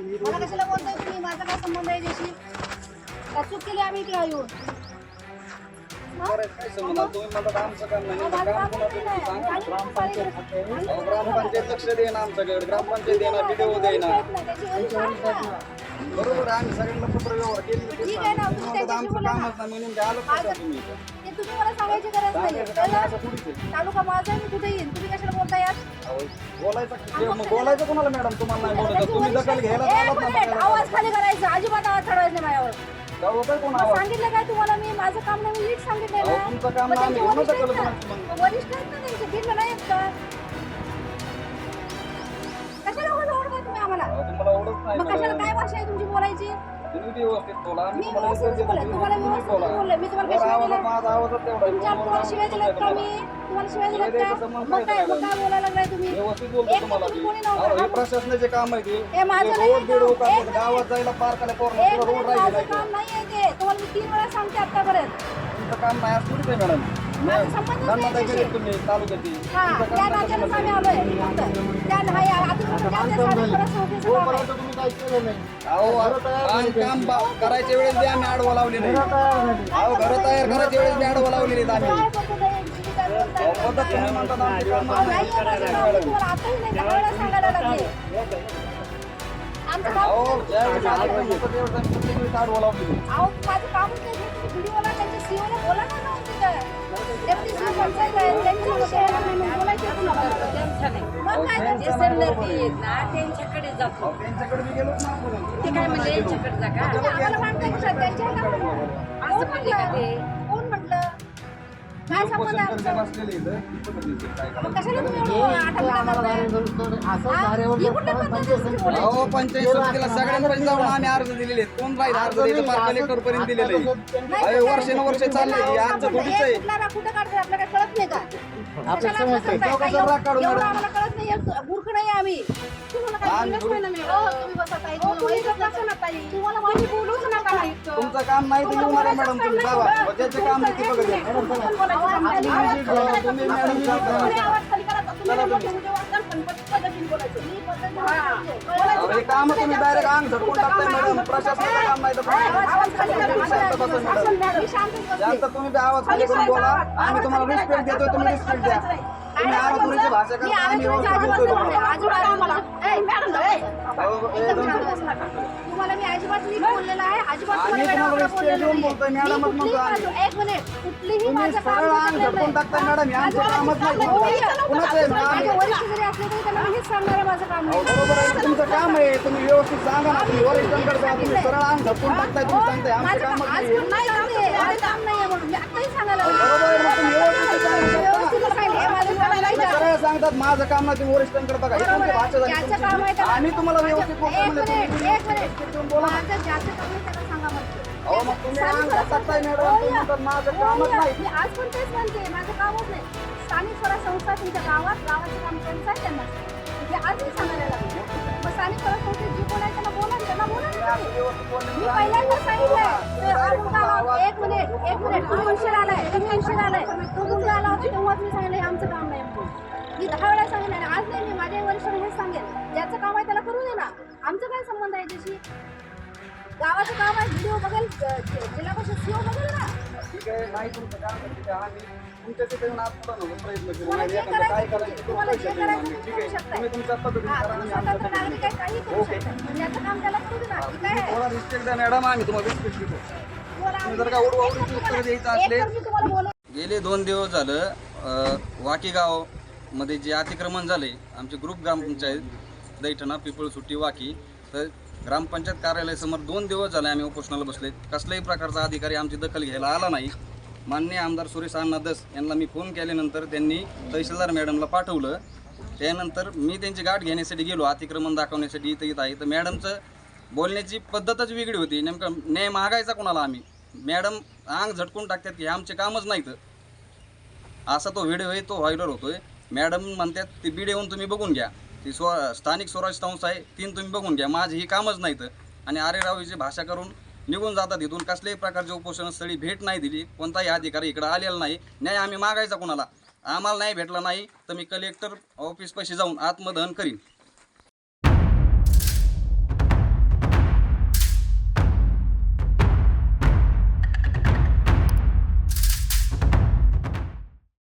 मला कशाला बोलताय तुम्ही? माझा काय संबंध आहे त्याशी का चूक केली आम्ही इकडे येऊन ग्रामपंचायत लक्ष देईना आमच्याकडे. ग्रामपंचायत देणार व्हिडिओ ना. बरोबर आम्ही सगळ्यांना पत्र व्यवहार केले ते ठीक आहे ना, सांगा. तुम्ही तुम्ही म्हणतात त्याच्याशी आमचं बोला ना. कामच नाही म्हणून ते आलं कसं तुम्ही इथं? ते तुम्ही मला सांगायची गरज नाही सांगायचं काम असं? थोडीच आहे. तालुका माझा आहे, मी कुठे येईन तुम्ही कशाला बोलताय यात अहो, बोलायचं ते मग बोलायचं कोणाला मॅडम तुम्हाला नाही बोलायचं त्याची तुम्ही वरिष्ठ- आवाज खाली करायचा अजिबात आवाज चढवायचा नाही माझ्यावर कोण मग आवाज सांगितलं काय तुम्हाला मी माझं काम नाही मी नीट सांगितलंय अहो, ना तुमचं काम मग नाही, त्यांचे आम्ही वरिष्ठ आहेत ना. तुम्हाला. वरिष्ठ आहेत ना त्यांचे भिन्न नाही आहेत का कशाला उगाच ओरडताय तुम्ही आम्हाला तुम्हाला नाही मग कशाला. काय भाषा आहे तुमची बोलायची तुम्ही व्यवस्थित बोला आम्ही मी तुम्हाला व्यवस्थित इज्जत देतो. बोलले, तुम्हाला तुम्ही व्यवस्थित बोला. बोलले. मी तुम्हाला बरं, काय आवाजात शिवाय माझा आवाजात तेवढा आहे. तुमच्या फोनवर तुम्हाला आम्ही शिवाय दिल्यात का मी तुम्हाला शिवाय दिल्यात शिवाय का द्यायचा संबंध मग काय नाही मग काय बोलायला लागलाय तुम्ही व्यवस्थित बोलतो एक तर तुम्हाला तुम्ही ते. कोणी अहो, नव्हतं प्रशासनाचे काम आहे ते हे माझं नाही रोड बीड काम. उकाळतात. एक मिनिट. गावात जायला पार्काला पोरणं एक रोड मिनिट, राहिली माझं नाही काम नाही आहे ते तुम्हाला मी तीन वेळा सांगते आतापर्यंत तुमचं काम नाही असं थोडीच आहे मॅडम नाही तुम्ही हा तुमचं त्या काम नाही नात्यानेच करणार. आम्ही आलोय फक्त त्या नाही आता तुम्ही त्या त्या साडे परत संस्थेचं काम आहे. तुम्ही काय केलं नाही अहो काम काम बा- करायच्या वेळेस बी आम्ही आडवं लावलेलं आहे अहो घरं तयार करायच्या वेळेस बी आडवं लावलेले आहेत आम्ही काय पद्धत आहे? तुम्ही काय बोलताय? अहो, पद्धत तुम्ही म्हणतात आमची काम अहो, नाही. नाही आहे माझं काम. मी तुम्हाला आताही नाही दहा वेळा सांगायला लागले आमचं काम अहो ज्यावेळेस आडवं होतं त्यावेळेस आम्ही प्रत्येक वेळेस आडवं लावलेलं आहे. अहो माझं कामच नाही तुम्ही व्हिडिओला त्यांच्या सीओला बोला ना त्यांच्याकडे जातो. ते काय म्हणजे यांच्याकडे जा का? आम्हाला म्हणताय की त्यांच्या काय संबंध आहे आमचा? मग. कशाला तुम्ही एवढं करताय? हा? ही बोलायची? अहो पंचायत समितीला सगळ्यांपर्यंत जाऊन आम्ही अर्ज दिलेले आहेत. कोण राहील अर्ज कलेक्टर पर्यंत दिलेलं आहे नाही, अरे, कुठला- वर्षानुवर्षे चाललंय. हे कुठला आमचं कुठला- थोडीच आहे. हे कुठला राग कुठं काढतोय आपल्याला काय कळत नाही का आपल्या कशाला असं समजतंय. करताय? तो काय कशाला राग काढू एवढं मॅडम? आम्हाला कळत नाही एक मूर्ख नाही आम्ही तुम्हाला काय आम्ही बोललंच नाही ना मी. हो, तुम्ही बसा ताई. तुम्हाला माहितच नसेल ना ताई. तुम्हाला माहिती बोलूच नका ना इथं. तुमचं काम नाही तर येऊ नका मॅडम तुम्ही जावा ज्याचे काम नाही ते बघत या. आवाज करा. आवाज करा. हे काम तुम्ही डायरेक्ट अंग झटकून टाकताय मॅडम प्रशासनाचं काम नाही तर आवाज करा. तुम्ही शांत आवाज खाली करून बोला आम्ही तुम्हाला रिस्पेक्ट देतोय तुम्ही रिस्पेक्ट द्या तुम्ही आरामपुरीची भाषा मी करता आम्ही आवाज एकदम. तुम्हाला मी अजिबात नीट बोललेलं आहे. अजिबात तुम्हाला वेळेवर बोललेलं कुठलीही एक मिनिट कुठलीही माझं काम झटकून नाही. टाकताय मॅडम हे आमचं माझं कामच नाही काम नाही. कुणाचं आहे? माझे आम्ही- वरिष्ठ जरी असले तरी त्यांना मी हेच सांगणार आहे माझं काम अहो, नाही. तुमचं काम आहे. तुम्ही व्यवस्थित सांगा ना. तुम्ही वरिष्ठांकडे जा तुम्ही सरळ अंग झटकून टाकताय तुम्ही सांगताय आमचं माझं कामच काम- आज नाही म्हणून मी सांगायला सांगतात माझं काम नाही तुम्ही वरिष्ठांकडे बघा ही तुमची. भाषा झाली तुमची. आम्ही तुम्हाला व्यवस्थित बोलतो म्हणजे मिनिट, तुम्ही एक मिनिट. व्यवस्थित येऊन बोला ना. माझं. अहो मग तुम्ही स्थानिक अंग स्वराज्य झटकताय मॅडम तुम्ही या. म्हणतात माझं कामच या. नाही मी आज पण तेच म्हणते माझं कामच नाही स्थानिक स्वराज संस्था तुमच्या गावात गावाचं काम त्यांचं आहे त्यांना हे आजही सांगायला लागले मग स्थानिक स्वराज संस्थेत जे कोण आहे त्यांना बोला ना, त्यांना बोला ना तुम्ही. मी पहिल्यांदा सांगितलंय ते हा मुलगा आला होता. एक मिनिट एक मिनिट तू उशीर आलाय तुम्ही उशीर आलाय तो मुलगा आला होता तेव्हाच मी सांगितलं हे आमचं काम नाही म्हणून. मी दहा वेळा सांगितलं आणि आज नाही मी माझ्या वरिष्ठांना हेच सांगेल ज्याचं काम आहे त्याला करू दे ना आमचं काय संबंध आहे त्याशी गावाचं काम आहे व्हिडिओ बघेल जिल्हा परिषद सीओ बघेल ना ठीक आहे नाही तुमचं काम आहे, ठीक आहे आम्ही तुमच्या तिथे येऊन आज पुढं नव्हतं प्रयत्न करू तुम्हाला नाही जे एखादं काय करायचं करायचं ते तुम्हाला जे पैसे देऊ करायचं आम्ही. ते ठीक करू आहे शकताय. तुम्ही तुमच्या पद्धतीने हा करा तुम्ही आम्ही आमच्या स्वतंत्र नागरिक आहे काही करू ओके. शकता ज्याचं काम त्याला करू दे ना की काय आहे? थोडा रिस्पेक्ट द्या मॅडम आम्ही तुम्हाला रिस्पेक्ट देतो तुम्ही जर का उत्तर द्यायचं असले गेले दोन दिवस झालं वाकी गावामध्ये जे अतिक्रमण झाले आमचे ग्रुप ग्रामपंचायत दैठणा पिपळ सुट्टी वाकी तर ग्रामपंचायत कार्यालयासमोर दोन दिवस झाले आम्ही उपोषणाला बसले कसल्याही प्रकारचा अधिकारी आमची दखल घ्यायला आला नाही. मान्य आमदार सुरेश अण्णा दस यांना मी फोन केल्यानंतर त्यांनी तहसीलदार मॅडमला पाठवलं. त्यानंतर मी त्यांची गाठ घेण्यासाठी गेलो अतिक्रमण दाखवण्यासाठी इथं इथं आहे. तर मॅडमचं बोलण्याची पद्धतच वेगळी होती. नेमकं न्याय मागायचा कोणाला आम्ही? मॅडम अंग झटकून टाकतात की हे आमचे कामच नाही तर असा तो व्हिडिओ आहे तो व्हायरल होतोय. मॅडम म्हणतात ती बीड येऊन तुम्ही बघून घ्या. ती स्व स्थानिक स्वराज संस्था आहे तीन तुम्ही बघून घ्या. माझी ही कामच नाहीत. आणि आरे रावीची भाषा करून निघून जातात इथून. कसल्याही उपोषण उपोषणस्थळी भेट नाही दिली. कोणताही अधिकारी इकडं आलेला नाही. न्याय आम्ही मागायचा कोणाला? आम्हाला नाही भेटला नाही तर मी कलेक्टर ऑफिसपाशी जाऊन आत्मदहन करीन.